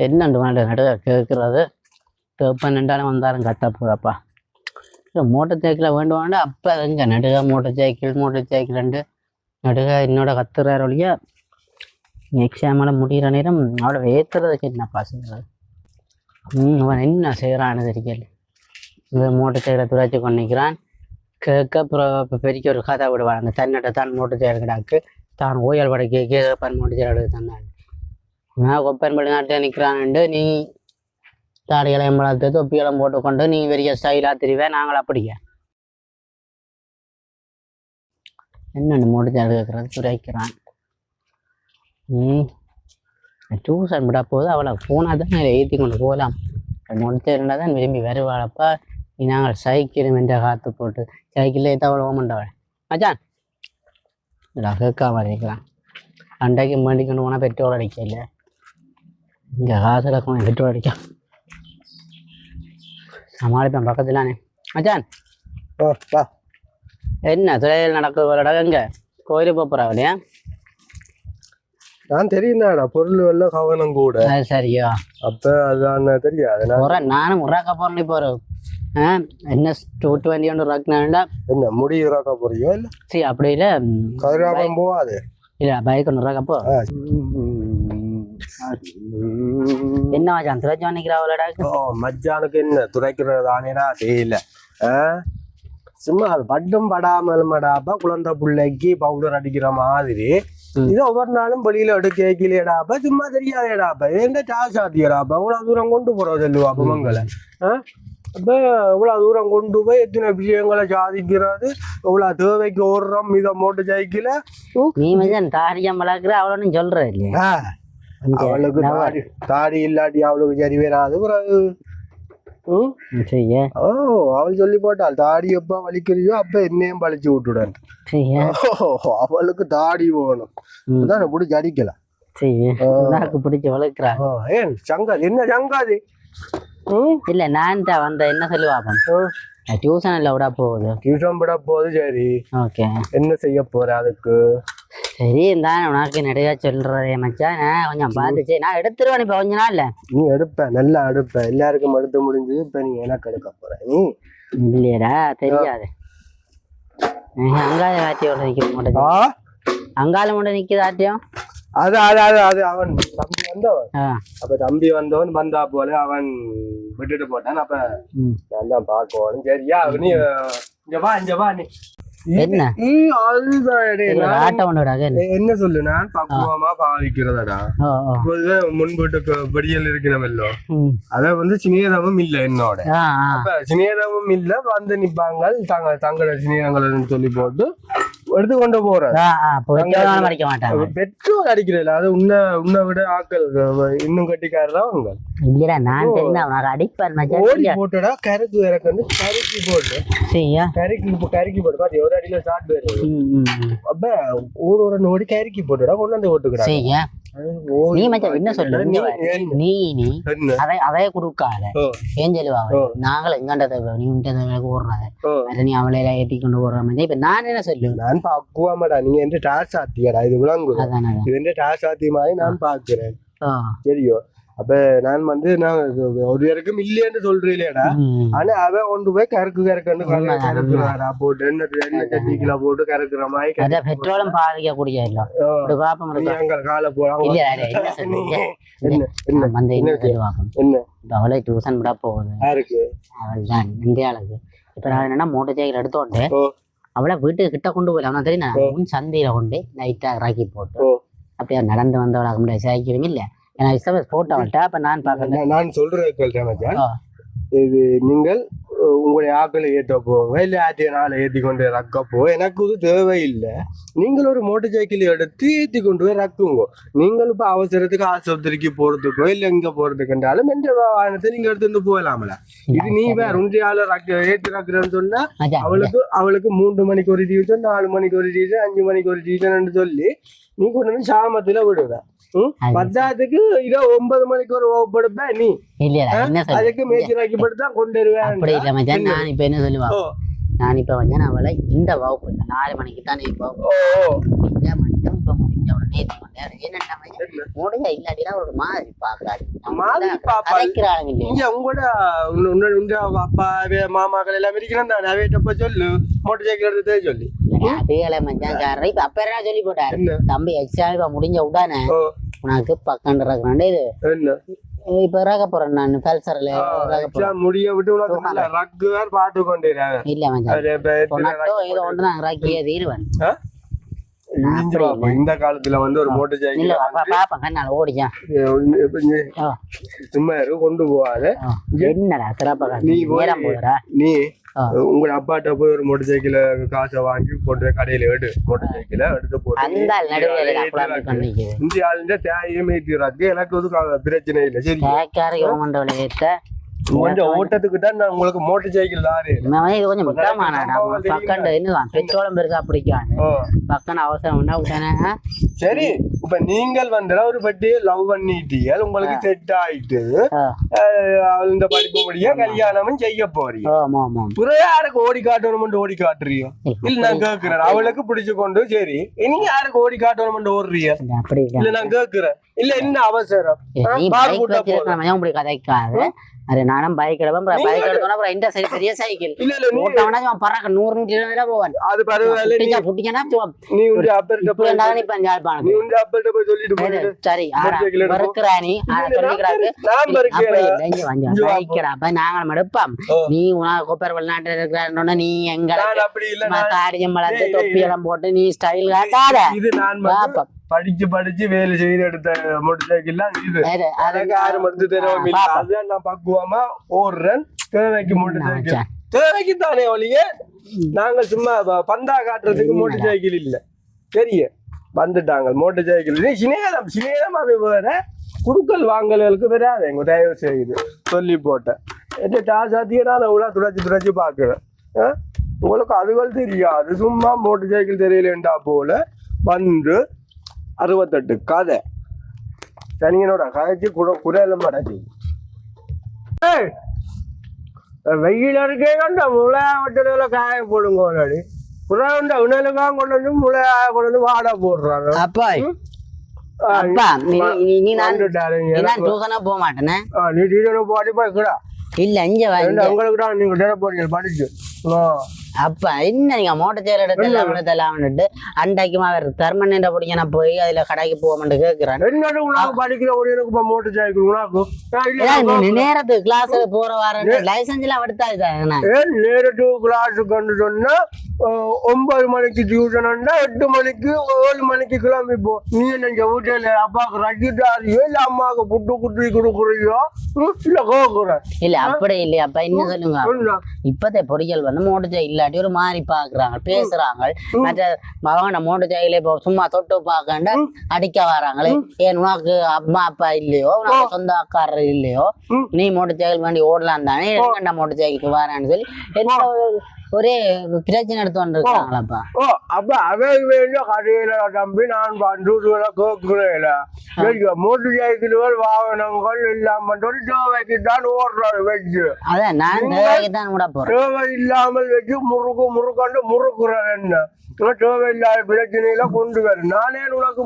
என்னண்டு வேண்டாம் நடுக கேட்குறது கேப்பன் ரெண்டாலும் வந்தாலும் கத்த போதப்பா மோட்டர் சைக்கிளை வேண்டும் அப்போ எங்க நடுக மோட்டர் சைக்கிள் மோட்டர் சைக்கிள்ண்டு நடுக என்னோட கத்துறாரு ஒழிய எக்ஸாமெல்லாம் முடிகிற நேரம் அவளை ஏற்றுறதுக்கு என்னப்பா செய்கிறது ம் அவன் என்ன செய்கிறான்னு தெரியல இந்த மோட்டர் சைக்கிளை துடைச்சி கொண்டிருக்கிறான் கேட்க அப்புறம் இப்போ பெரிய ஒரு கதை விடுவாங்க தன்னிட்ட தான் மோட்டர் சைக்கிள் கிடாக்கு தான் ஓயல் படை கேட்க மோட்டர் சைக்கிள் தந்தான் நான் கொப்பன்பள்ளி நாட்டில் நிற்கிறான்ண்டு நீ தாடி இலையம் வளர்த்து தொப்பி போட்டுக்கொண்டு நீ பெரிய ஸ்டைலாக தெரிவேன் நாங்கள் அப்படியே என்னென்னு மோட்டர் கேட்குறது துரைக்கிறான் ம். டியூஷன் விட போது அவளை போனால் தான் ஏற்றி கொண்டு போகலாம். முடிச்சிருந்தா தான் விரும்பி வருவாளப்பா. நீ நாங்கள் சைக்கிள் என்ற காத்து போட்டு சைக்கிளில் ஏற்ற அவளை ஓமண்டவள் மச்சான். கேட்காம இருக்கலாம் அண்டைக்கு மண்டி கொண்டு போனால் பெட்ரோல் அடிக்கல. இங்கே காசு இருக்கும் பெட்ரோல் அடிக்க சமாளிப்பேன் பக்கத்துலானே வா என்ன துறையில் நடக்குது எங்க கோயிலுக்கு போகிறா இல்லையா நான் தெரியும்டா பொருள் எல்லாம் கவனம் கூட. அது சரியோ. அப்ப அதான் தெரியாது. நானும் உராக்க போகிறேன் இப்போ என்ன டூ டுவெண்ட்டி ஒன்று ராக்கினாண்டா என்ன முடி இறக்க போறியோ இல்ல? சரி அப்படி இல்லை. கதிராமம் போவாது. இல்லை பைக் ஒன்று ராக்கப்போ என்ன மச்சான் துறைச்சி வந்திக்கிறாவலடா ஓ மச்சானுக்கு என்ன? துடைக்கிறது தானேடா தெரியல? சும்மா அது பட்டும் படாமல் மடாப்பா குழந்தை பிள்ளைக்கு பவுடர் அடிக்கிற மாதிரி. இது ஒவ்வொரு நாளும் வெளியில எடுக்க கேட்கலையடாப்பா சும்மா தெரியாதேடாப்பா எந்த சார்ஜ் ஆத்தியடாப்பா இவ்வளவு தூரம் கொண்டு போறது இல்லையா அப்ப மங்களை? அப்ப இவ்வளவு தூரம் கொண்டு போய் எத்தனை விஷயங்களை சாதிக்கிறது? இவ்வளவு தேவைக்கு ஓடுறோம் இதை மோட்டு ஜெயிக்கல? நீ மச்சான் தாரியம் வளர்க்குற அவ்வளோன்னு சொல்கிற இல்லையா அவளுக்கு தாடி தாடி இல்லாட்டி அவளுக்கு சரி வராது பிறகு. ஓ? அவள் சொல்லி போட்டாள் தாடி எப்ப வலிக்கிறியோ அப்ப என்னையும் பழிச்சு விட்டுடன் அவளுக்கு தாடி வேணும். அதான் ஏன்? சங்காது என்ன சங்காது இல்லை நான் வந்த என்ன சொல்லுவாப்பன் டியூஷன் இல்லை விட போகுது. டியூஷன் விட போது சரி. ஓகே. என்ன செய்ய போற அதுக்கு? சரி தான் உனக்கு நிறைய சொல்கிறதே மச்சான். நான் கொஞ்சம் பார்த்துச்சு. நான் எடுத்துருவேன் இப்போ கொஞ்ச நாள்ல. நீ எடுப்ப நல்லா எடுப்ப. எல்லாருக்கும் எடுத்து முடிஞ்சது இப்ப நீ எனக்கு எடுக்க போற நீ. இல்லையடா தெரியாது. அங்கால வாத்தியோட நிற்க மாட்டேங்குது ஆ? அங்கால மட்டும் நிற்கிது ஆட்டியம் அது அது அது அது அவன் தம்பி வந்தவன். அப்ப தம்பி வந்தவன் வந்தா போல அவன் விட்டுட்டு போட்டான். அப்ப நான் தான் பார்க்கணும் சரியா நீ இங்க வா இங்க வா நீ. என்ன? என்ன? சொல்லு நான் பக்குவமா பாவிக்கிறதடா. முன்புட்டு படியல் இருக்கிறவல்லோ அத வந்து சினியதமும் இல்ல என்னோட. சினியதமும் இல்ல வந்து நிப்பாங்க. தங்க தங்களோட சினியங்களை சொல்லி போட்டு எடுத்து கொண்டு போயிட்டு மறைக்க மாட்டாங்க பெட்ரோல் அடிக்கிறதில்ல. அது உன்னை உன்னை விட ஆக்கள் இன்னும் கட்டிக்காரதான் அவங்க இல்லடா நான் தெரிஞ்சா உனக்கு அடிப்பார் மச்சான் ஓடி போட்டுடா கருக்கு இறக்கண்டு கருக்கி போட்டு. சரியா? கருக்கி இப்போ கருக்கி போட்டு. பாத்தி ஒரு அடியில ம் ம். அப்ப ஊர் ஒரு ஓடி கருக்கி போட்டுடா கொண்டு வந்து ஓட்டுக்கிறாங்க சரியா? நீ மச்சான் என்ன வா. நீ நீ அதை அதையே கொடுக்காத. ஏன் சொல்லுவாங்க ஓ. நாங்கள் எங்கண்டதை நீ உன்ட்ட ஓடுறாங்க ஓ. அதை நீ அவளை எல்லாம் ஏற்றி கொண்டு ஓடுற மாதிரி இப்ப நான் என்ன சொல்லு நான் பக்குவாமடா நீங்க எந்த டாஸ் ஆத்தியடா இது விளங்குது அதானே இது எந்த டாஸ் ஆத்தி மாதிரி நான் பாக்குறேன் சரியோ அப்ப நான் வந்து நான் ஒரு வரைக்கும் இல்லையேன்னு சொல்றீங்களேடா. ஆனா அவன் கொண்டு போய் கருக்கு கறக்கண்டு உண்மைதான், கறக்குறாடா போட்டு என்ன என்ன சட்டிக்குள்ள போட்டு கறக்குற மாதிரி கறக்கு. பெட்ரோலும் இல்லை ஓ, இப்படி பாப்போம் நீ அங்க காலை போறாங்க இல்ல என்ன என்ன என்ன வந்து என்ன அவளே டியூஷன் விட போகுது. யாருக்கு? அவள் தான் இப்போ நான் என்னன்னா மோட்டர் சைக்கிள் எடுத்தோண்டு ஓ. அவளை வீட்டுக்கு கிட்ட கொண்டு போயில அவனா தெரியும்? நான் முன் சந்தையில கொண்டு லைட்டா ராக்கி போட்டு. அப்படியே நடந்து வந்தவளாக முடியாது சைக்கிளும் இல்லை ஏன்னா இசை போட்டு அவள்கிட்ட அப்ப நான் பார்க்கல. நான் நான் சொல்றது கேள்வி. இது நீங்கள் உங்களுடைய ஆக்களை ஏற்ற போங்க இல்ல ஆட்டிய நாளை ஏத்தி கொண்டு ரக்கப்போ எனக்கு இது தேவையில்லை. நீங்கள் ஒரு மோட்டர் சைக்கிள் எடுத்து ஏத்தி கொண்டு போய் ரக்குங்க. நீங்கள் இப்ப அவசரத்துக்கு ஆஸ்பத்திரிக்கு போறதுக்கோ இல்ல எங்க போறதுக்குன்றாலும் எந்த வாகனத்தை நீங்க எடுத்துட்டு போகலாமல? இது நீ வேற உண்டியால ரக்க ஏத்தி ரக்குறேன்னு சொன்னா மச்சான், அவளுக்கு அவளுக்கு மூன்று மணிக்கு ஒரு டியூஷன் நாலு மணிக்கு ஒரு டியூஷன் அஞ்சு மணிக்கு ஒரு டியூஷன் சொல்லி நீ கொண்டு வந்து சாமத்துல விடுவ. ம்? அது பத்தாத்துக்கு இதோ ஒன்பது மணிக்கு ஒரு வகுப்படுப்ப நீ. இல்லையா என்ன சொல்லு அதுக்கு மேய்ச்சி ராக்கிப்படுத்தா கொண்டு வருவேன் அப்படி இல்லை மச்சான் நான் இப்ப என்ன சொல்லுவா? ஓ. நான் இப்ப வந்து நான் அவளை இந்த வகுப்பு இந்த நாலு மணிக்கு தான் ஓ. இதை மட்டும் இப்ப இங்க ஒரு நேத்து வந்தாரு. என்னன்னா முடிஞ்ச இல்லாட்டினா ஒரு மாதிரி பாக்காது மாதிரி இல்லையா? இங்க உங்களோட உன்ன அப்பா மாமாக்கள் எல்லாம் இருக்கிறான் தானே. அவையிட்ட போய் சொல்லு. மோட்டர் சைக்கிள் எடுத்து சொல்லி. அப்படியே மச்சான். இப்ப அப்ப என்ன சொல்லி போட்டாரு? தம்பி எக்ஸாம் இப்ப முடிஞ்ச உடனே. உனக்கு பக்கம் இருக்கிறான் இது. இப்ப இறக்க போறேன் நான் பல்சர்ல முடிய விட்டு ரக்கு வேறு பாட்டு கொண்டிருக்காங்க. இல்ல மச்சான். ஏதோ ஒன்று தீருவன்? இங்க பாப்பா, இந்த காலத்துல வந்து ஒரு மோட்டர் சைக்கிள் பாப்பா பாப்பா கண்ணால ஓடிச்சான். சும்மா இரு, கொண்டு போவாத என்னடா சிறப்பா நீ போகுதுடா. நீ. உங்க அப்பாட்ட போய் ஒரு மோட்டர் சைக்கிள் காசை வாங்கி போய் கடையில எடு மோட்டர் சைக்கிள எடுத்து போட்டு நீ அந்த நடுவில் ஏத்தி குழம்பு ராக்கு. பண்ணிக்குது. இந்த ஆளுங்க தேவையும் எனக்கு வந்து பிரச்சனை இல்லை. சரி. கொஞ்சம் ஓட்டத்துக்கு தான் நான் உங்களுக்கு மோட்டர் சைக்கிள் தாரு இது கொஞ்சம் முக்கியமானடா பக்கண்டு என்னதான் பெட்ரோலும் பெருசா பிடிக்காது. பக்கம் அவசரம் உண்டா விட்டானே சரி இப்ப நீங்கள் வந்து ஒரு பட்டியை லவ் பண்ணிட்டீங்க உங்களுக்கு செட் ஆயிட்டு இந்த படிப்பு முடிய கல்யாணமும் செய்ய போறீங்க. ஆமா ஆமா புற யாருக்கு ஓடி காட்டணும் ஓடி காட்டுறீங்க இல்ல நான் கேக்குறேன் அவளுக்கு பிடிச்சு கொண்டு சரி நீங்க யாருக்கு ஓடி காட்டணும் ஓடுறீங்க? இல்ல, நான் கேக்குறேன் இல்ல என்ன அவசரம்? கூட்ட வச்சிருக்க அது நானும் பைக் இந்த சைடு பெரிய சைக்கிள் இல்ல இல்ல நீ ஓட்டவனா அவன் பறக்க நூறு நூற்றி இருபது போவான். அது பரவாயில்ல நீ புட்டிச்சா புட்டிச்சனா நீ உங்க அப்பர்கிட்ட இப்படி போய் இருந்தாலும் இப்ப நீ யாழ்ப்பாணம் உங்க அப்பர்கிட்ட போய் சொல்லிட்டு போயிட்டு சரி நீ. ஆனா சொல்லிக்கிறாரு நான் இல்லை, இங்க வஞ்சம். இங்க வா, பைக்கடா, அப்ப நாங்கள் எடுப்போம் ஓ. நீ உனக்கு கொப்பர் வெளிநாட்டுல இருக்கிறாருன்னா நீ எங்க நான் அப்படி இல்ல நான் காரியம் வளர்த்து தொப்பி எல்லாம் போட்டு நீ ஸ்டைல் காட்டாத. இது நான் பாப்போம். படிச்சு படிச்சு வேலை செய்து எடுத்த மோட்டர் சைக்கிள் இது எனக்கு யாரும் எடுத்து பாப்போம். அதுதான் நான் பக்குவமா ஓடுறேன் தேவைக்கு மோட்டர் என்ன சைக்கிள் மச்சான்? தேவைக்கு தானே ஒழிய நாங்க சும்மா பந்தா காட்டுறதுக்கு மோட்டர் சைக்கிள் இல்ல தெரிய வந்துட்டாங்க மோட்டர் சைக்கிள் இது சினேகம் சினேகம் அது வேற குடுக்கல் வாங்கல்களுக்கு வராது எங்க தயவு செய்யுது சொல்லி போட்டேன் என்ன சாத்தியா நான் எவ்வளோ துடைச்சி துடைச்சி பார்க்குறேன்? உங்களுக்கு அதுகள் தெரியாது சும்மா மோட்டர் சைக்கிள் தெரியலண்டா போல வந்து அறுபத்தெட்டு. கதை. தனியனோட கதைச்சு குட குரலும் மடச்சி வெயில் இருக்கே கண்ட முளை வட்டல காய போடுங்க முன்னாடி புறா உண்ட உணலுக்காக கொண்டு வந்து முளை கொண்டு வந்து வாடா போடுறாங்க. அப்பா அப்பா நீ நான் நான் போக மாட்டேனே? நீ டீச்சர் பாடி போய்க்கிறா இல்ல இங்க. உங்களுக்கு தான் நீங்க டேர போறீங்க படிச்சு. அப்பா என்ன நீங்க மோட்டர் சேர் எடுத்தெல்லாம் விடத்தெல்லாம் வந்துட்டு அண்டைக்குமா வேற தர்மன் பிடிக்க நான் போய் அதுல கடைக்கு என்னது உனக்கு படிக்கிற ஒரு எனக்கு மோட்டர் நீ நேரத்துக்கு கிளாஸ் போற வார லைசன்ஸ் எல்லாம் எடுத்தா இதானே ஏன் நேரட்டு கிளாஸ் கொண்டு சொன்னா ஒன்பது மணிக்கு டியூஷன் எட்டு மணிக்கு ஏழு மணிக்கு கிளம்பி போ நீ என்ன வீட்டுல அப்பாவுக்கு ரசிட்டாரியோ இல்ல அம்மாவுக்கு புட்டு குட்டி கொடுக்குறியோ? இல்ல கோக்குற. இல்ல அப்படி இல்லையா அப்பா இன்னும் சொல்லுங்க? இப்பதே பொறியியல் வந்து மோட்டர் சைக்கிள் இல்லாட்டி ஒரு மாதிரி பாக்குறாங்க பேசுறாங்க. மற்ற மோட்டர் சைக்கிள் இப்போ சும்மா தொட்டு பார்க்கண்ட அடிக்க வராங்களே. ஏன் உனக்கு அம்மா அப்பா இல்லையோ? உனக்கு சொந்த அக்காரர் இல்லையோ. நீ மோட்டர் சைக்கிள் வேண்டி ஓடலாம் தானே மோட்டர் சைக்கிள் வரேன்னு சொல்லி. என்ன ஒரு- பிரச்சனை எடுத்து ஓ அப்ப அவன் வேண்டிய கடையில தம்பி நான் பண்றதுல கேட்கிறேன் மோட்டர் சைக்கிள்கள் வாகனங்கள் இல்லாம தேவைக்கு தான் ஓடுறாரு வச்சு. அதான் நான் தேவைக்கு தான் விட போறேன். தேவை இல்லாமல் வச்சு முறுக்கு முறுக்காண்டு முறுக்குறேன் என்ன. தேவையில்லாத பிரச்சனையில கொண்டு வர நானே உனக்கு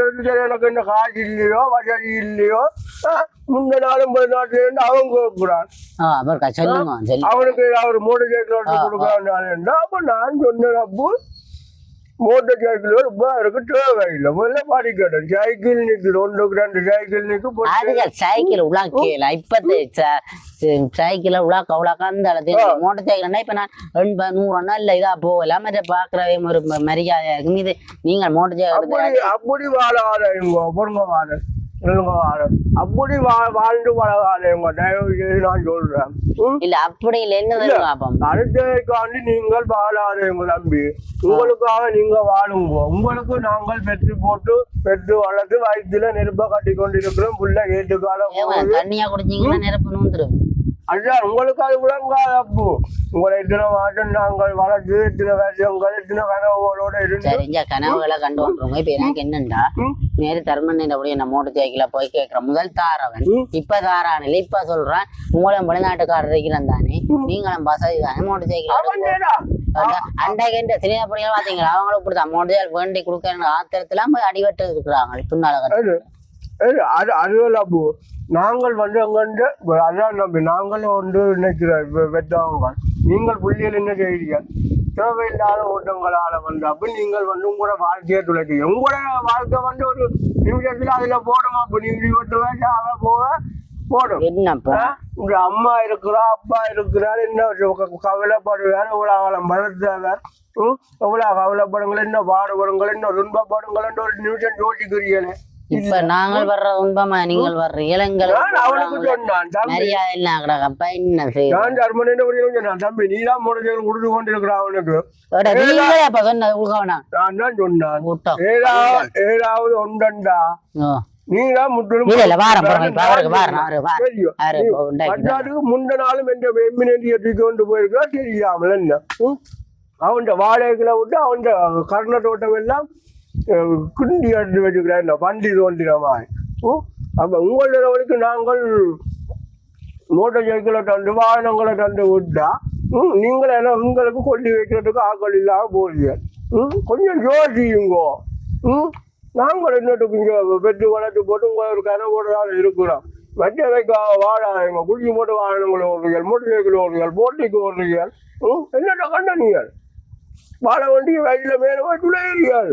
எடுத்து தரேன், எனக்கு என்ன காசு இல்லையோ வசதி இல்லையோ முந்த நாளும் போய் நாட்டுல இருந்து அவன் சொல்லி. அவனுக்கு அவர் மோட்டர் சைக்கிள் கொடுக்குறான் அப்ப நான் சொன்னேன் அப்போ மோட்டர் சைக்கிள் ரொம்ப இருக்கு தேவையில்லை. முதல்ல படிக்கட்டும். சைக்கிள் ஒன்றுக்கு ரெண்டு சைக்கிள் நிக்கு போட்டு அதுகள் சைக்கிள் உலாக்கல. இப்பத்தே சைக்கிள் உலாக்க உலாக்க அந்த அளவுக்கு மோட்டர் சைக்கிள்னா இப்ப நான் எண்பது நூறுனா இல்ல இதா போகலாம் மற்ற பாக்குறவே ஒரு ம- மரியாதையா இருக்கும் இது நீங்க மோட்டர் சைக்கிள் அப்படி இவங்க பொருங்க வாழ இவங்க வாழ அப்படி வாழ்ந்து இவங்க தயவு செய்து நான் சொல்றேன்? இல்ல அப்படி இல்ல என்ன தெரியுமா அப்பம் அடுத்ததுக்காண்டி நீங்கள் வாழாதவங்க தம்பி. உங்களுக்காக நீங்க வாழுங்க. உங்களுக்கு நாங்கள் பெற்று போட்டு பெற்று வளர்த்து வயிற்றுல நெருப்ப கட்டி கொண்டிருக்கிறோம் புள்ள ஏங்க, தண்ணியா குடிச்சீங்கன்னா நெருப்பு நூந்துரும். அதுதான் உங்களுக்கு அது விளங்காத அப்போ உங்களை இத்தனை மாட்டம் நாங்கள் வளர்த்து இத்தனை வருஷங்கள் இத்தனை கனவுகளோட இருந்து சரி இங்க கனவுகளை கண்டு வந்துருங்க இப்ப எனக்கு என்னண்டா. நேரு தர்மன் அப்படியே நான் மோட்டர் சைக்கிள போய் கேட்கிறேன் முதல் தாரவன். இப்ப தாரானில்ல இப்ப சொல்றேன் உங்களும் வெளிநாட்டுக்காரர் இருக்கிறான் தானே நீங்களும் வசதி தானே மோட்டர் சைக்கிள் ஏடா அண்டைக்கு இந்த சினிமா பிள்ளைங்க பாத்தீங்களா அவங்களும் இப்படிதான் மோட்டர் வேண்டி கொடுக்கற ஆத்திரத்துல போய் அடிபட்டு இருக்கிறாங்க பின்னால அது அது அது அதுவல்ல அப்போ நாங்கள் வந்து அங்கே அதான் நம்பி நாங்களும் வந்து நினைக்கிற வெத்தவங்க நீங்கள் புள்ளியில் என்ன செய்கிறீங்க தேவையில்லாத ஓட்டங்களால வந்து அப்ப நீங்கள் வந்து உங்களோட வாழ்க்கையை துளைக்கிறீங்க உங்களோட வாழ்க்கை வந்து ஒரு நிமிஷத்துல அதுல போடும் அப்ப நீங்க விட்டு வேண்டாம் போக போடும்? உங்க அம்மா இருக்கிறா அப்பா இருக்கிறார் என்ன ஒரு கவலைப்படுவார் இவ்வளவு அவளம் வளர்த்தவர். ம், எவ்வளவு கவலைப்படுங்கள் என்ன பாடுபடுங்கள் என்ன துன்பப்படுங்கள் ஒரு நிமிஷம் யோசிக்கிறீங்களே. இப்ப நாங்கள் வர்ற துன்பமா நீங்கள் வர்ற இளங்கள் நான் அவனுக்கு சொன்னான் தம்பி. மரியாதை எல்லாம் கிடக்கப்பா என்ன செய்ய? நான் ஜர்மனி என்ன புரியல சொன்னான் தம்பி நீ தான் முடிஞ்சவர்கள் கொடுத்து கொண்டிருக்கிறான் அவனுக்கு. நீங்களே அப்ப சொன்னது உள்கவனா? நான் தான் சொன்னான். கூட்டம் ஏழாவது ஏழாவது ஒன்றண்டா ஓ. நீ தான் முற்றிலும் இல்ல இல்ல வாரம் பாருங்க இப்ப அவருக்கு வாரம் அவரு வாரம். தெரியும். அவரு நீ இப்ப உண்டாக்கி பட்டாட்டுக்கு முந்த நாளும் எந்த எம்மினண்டியை தூக்கி கொண்டு போயிருக்கா தெரியாமல் என்ன? அவன் வாடகைகளை விட்டு அவன் கர்ண தோட்டம் எல்லாம் குண்டி எடுத்து வச்சுக்கிறான் வண்டி தோண்டின அப்போ ம்? நாங்கள் மோட்டர் சைக்கிளை தந்து வாகனங்களை தந்து விட்டா ம், நீங்கள் என்ன உங்களுக்கு கொண்டு வைக்கிறதுக்கு ஆக்கள் இல்லாமல் போறீங்க ம், கொஞ்சம் யோசியுங்கோ. ம் நாங்கள் என்னட்டுக்கு இங்கே வெட்டு வளர்த்து போட்டு உங்களை ஒரு கனவோட இருக்கிறோம். வெட்ட வைக்க வாழாங்க குடிச்சு போட்டு வாகனங்களை ஓடுறீர்கள் மோட்டர் சைக்கிள் ஓடுறீர்கள் போட்டிக்கு ஓடுறீர்கள். ம் என்னட்ட கண்ட நீங்கள் வாழ வண்டியை வயலில் மேலே போய் துளையீர்கள்